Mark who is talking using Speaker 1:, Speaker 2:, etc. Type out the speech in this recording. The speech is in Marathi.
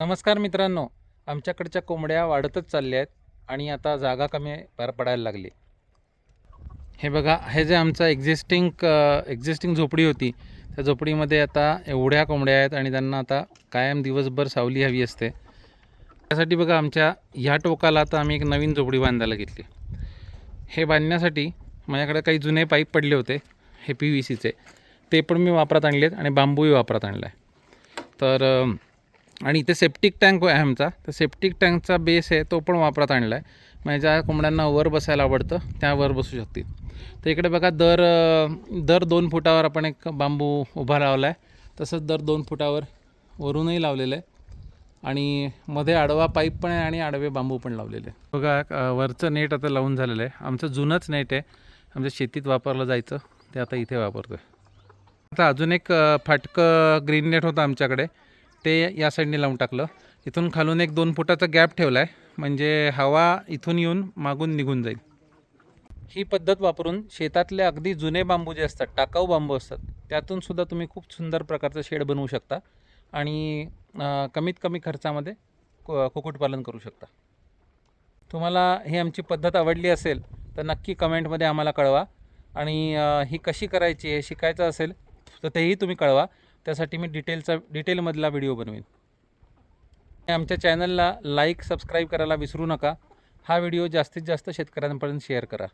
Speaker 1: नमस्कार मित्रांनो आमच्याकडच्या कोंबड्या वाढतच चालल्या आहेत आणि आता जागा कमी पर पडायला लागली. हे बघा हे जे आमचं एक्झिस्टिंग एक्झिस्टिंग झोपडी होती त्या झोपडीमध्ये आता एवढ्या कोंबड्या आहेत आणि त्यांना आता कायम दिवसभर सावली हवी असते. त्यासाठी बघा आमच्या ह्या टोकाला आता आम्ही एक नवीन झोपडी बांधायला घेतली. हे बांधण्यासाठी माझ्याकडे काही जुने पाईप पडले होते हे पी व्ही सीचे ते पण मी वापरात आणलेत आणि बांबूही वापरात आणला आहे तर आणि इथे सेप्टिक टँक आहे आमचा. तर सेप्टिक टँकचा बेस आहे तो पण वापरात आणला आहे म्हणजे ज्या कोंबड्यांना वर बसायला आवडतं त्या वर बसू शकतील. तर इकडे बघा दर दर दोन फुटावर आपण एक बांबू उभा लावला आहे तसंच दर दोन फुटावर वरूनही लावलेलं आहे. आणि मध्ये आडवा पाईप पण आहे आणि आडवे बांबू पण लावलेले बघा वरचं नेट आता लावून झालेलं आहे. आमचं जुनंच नेट आहे. आमच्या शेतीत वापरलं जायचं ते आता इथे वापरतो आहे आता अजून एक फाटकं ग्रीन नेट होतं आमच्याकडे. ते या साईडने लावून टाकलं. इथून खालून एक दोन फुटाचा गॅप ठेवला आहे म्हणजे हवा इथून येऊन मागून निघून जाईल. ही पद्धत वापरून शेतातले अगदी जुने बांबू जे असतात टाकाऊ बांबू असतात त्यातून सुद्धा तुम्ही खूप सुंदर प्रकारचं शेड बनवू शकता आणि कमीत कमी खर्चामध्ये कु कुक्कुटपालन करू शकता. तुम्हाला ही आमची पद्धत आवडली असेल तर नक्की कमेंटमध्ये आम्हाला कळवा आणि ही कशी करायची हे शिकायचं असेल तर तेही तुम्ही कळवा. त्यासाठी मी डिटेलचा डिटेलमधला व्हिडिओ बनवेन. आणि आमच्या चॅनलला लाईक सबस्क्राईब करायला विसरू नका. हा व्हिडिओ जास्तीत जास्त शेतकऱ्यांपर्यंत शेअर करा.